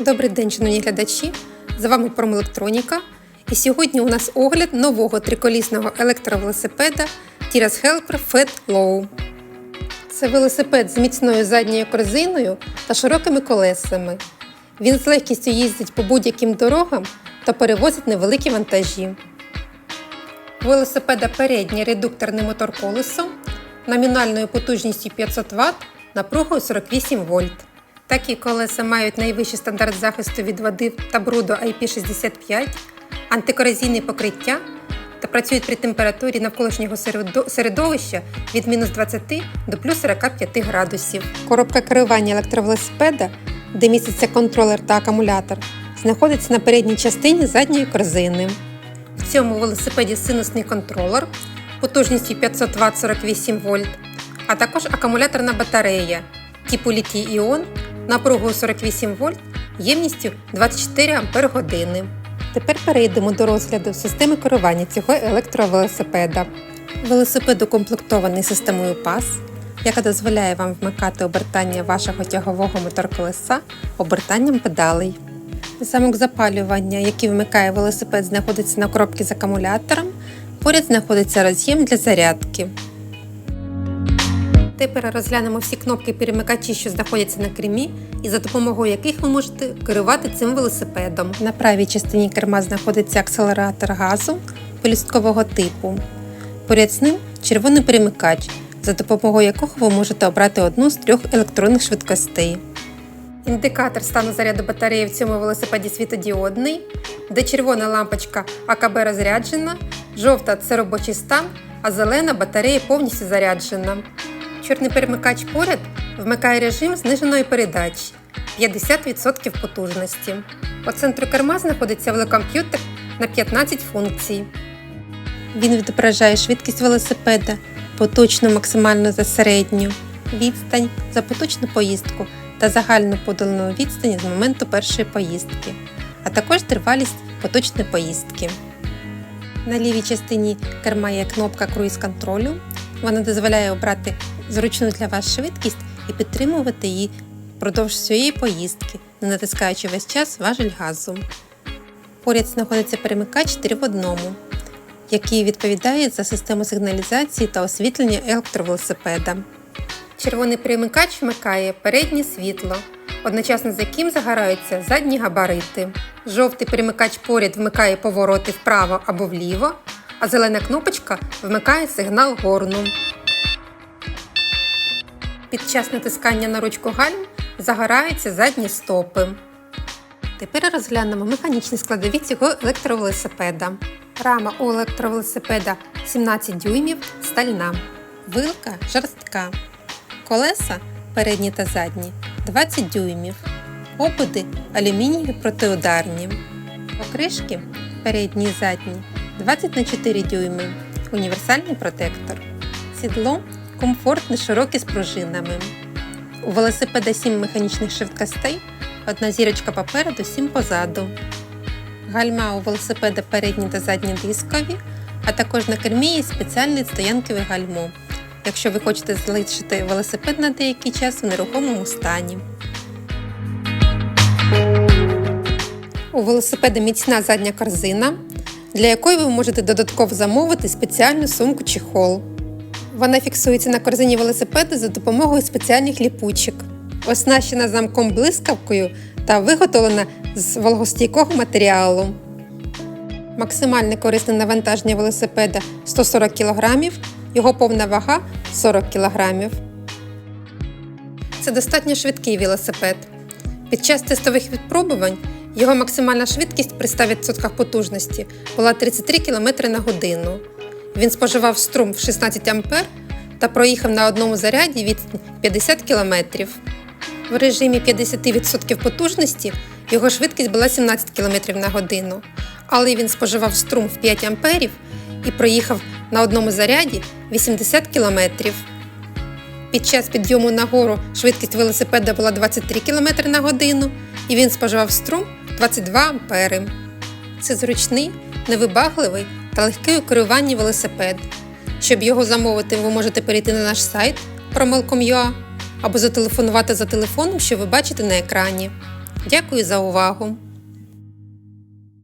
Добрий день, шановні глядачі! З вами Промелектроніка. І сьогодні у нас огляд нового триколісного електровелосипеда Tiras Helper Fat Low. Це велосипед з міцною задньою корзиною та широкими колесами. Він з легкістю їздить по будь-яким дорогам та перевозить невеликі вантажі. У велосипеда передній редукторний мотор колесом номінальною потужністю 500 Вт напругою 48 вольт. Такі колеса мають найвищий стандарт захисту від води та бруду IP65, антикорозійне покриття та працюють при температурі навколишнього середовища від мінус 20 до плюс 45 градусів. Коробка керування електровелосипеда, де міститься контролер та акумулятор, знаходиться на передній частині задньої корзини. В цьому велосипеді синусний контролер потужністю 500 Вт 48 вольт, а також акумуляторна батарея типу літій-іон напругою 48 вольт ємністю 24 Ампер години. Тепер перейдемо до розгляду системи керування цього електровелосипеда. Велосипед укомплектований системою PAS, яка дозволяє вам вмикати обертання вашого тягового мотор-колеса обертанням педалей. Замок запалювання, який вмикає велосипед, знаходиться на коробці з акумулятором. Поряд знаходиться роз'єм для зарядки. Тепер розглянемо всі кнопки перемикачі, що знаходяться на кермі, і за допомогою яких ви можете керувати цим велосипедом. На правій частині керма знаходиться акселератор газу полісткового типу. Поряд з ним червоний перемикач, за допомогою якого ви можете обрати одну з трьох електронних швидкостей. Індикатор стану заряду батареї в цьому велосипеді світодіодний, де червона лампочка АКБ розряджена, жовта це робочий стан, а зелена батарея повністю заряджена. Чорний перемикач поряд вмикає режим зниженої передачі 50% потужності. По центру керма знаходиться велокомп'ютер на 15 функцій. Він відображає швидкість велосипеда, поточну максимальну та середню, відстань за поточну поїздку та загальну подолану відстань з моменту першої поїздки, а також тривалість поточної поїздки. На лівій частині керма є кнопка круїз контролю. Вона дозволяє обрати зручну для вас швидкість і підтримувати її впродовж всієї поїздки, не натискаючи весь час важель газу. Поряд знаходиться перемикач 4 в одному, який відповідає за систему сигналізації та освітлення електровелосипеда. Червоний перемикач вмикає переднє світло, одночасно з яким загораються задні габарити. Жовтий перемикач поряд вмикає повороти вправо або вліво, а зелена кнопочка вмикає сигнал горну. Під час натискання на ручку гальм загораються задні стопи. Тепер розглянемо механічні складові цього електровелосипеда. Рама у електровелосипеда 17 дюймів стальна, вилка жорстка, колеса передні та задні 20 дюймів, опуди алюмінієві протиударні, покришки передні і задні 20 на 4 дюйми, універсальний протектор, сідло комфортне, широке з пружинами. У велосипеда 7 механічних швидкостей, одна зірочка попереду, 7 позаду. Гальма у велосипеда передні та задні дискові, а також на кермі є спеціальне стоянкове гальмо, якщо ви хочете залишити велосипед на деякий час в нерухомому стані. У велосипеда міцна задня корзина, для якої ви можете додатково замовити спеціальну сумку чехол. Вона фіксується на корзині велосипеду за допомогою спеціальних ліпучок, оснащена замком блискавкою та виготовлена з вологостійкого матеріалу. Максимальне корисне навантаження велосипеда 140 кг, його повна вага 40 кг. Це достатньо швидкий велосипед. Під час тестових відпробувань його максимальна швидкість при 100% потужності була 33 км на годину. Він споживав струм в 16 А та проїхав на одному заряді від 50 км. В режимі 50% потужності його швидкість була 17 км на годину, але він споживав струм в 5 А і проїхав на одному заряді 80 км. Під час підйому на гору швидкість велосипеда була 23 км на годину, і він споживав струм 22 ампери. Це зручний, невибагливий та легкий у керуванні велосипед. Щоб його замовити, ви можете перейти на наш сайт promel.com.ua або зателефонувати за телефоном, що ви бачите на екрані. Дякую за увагу!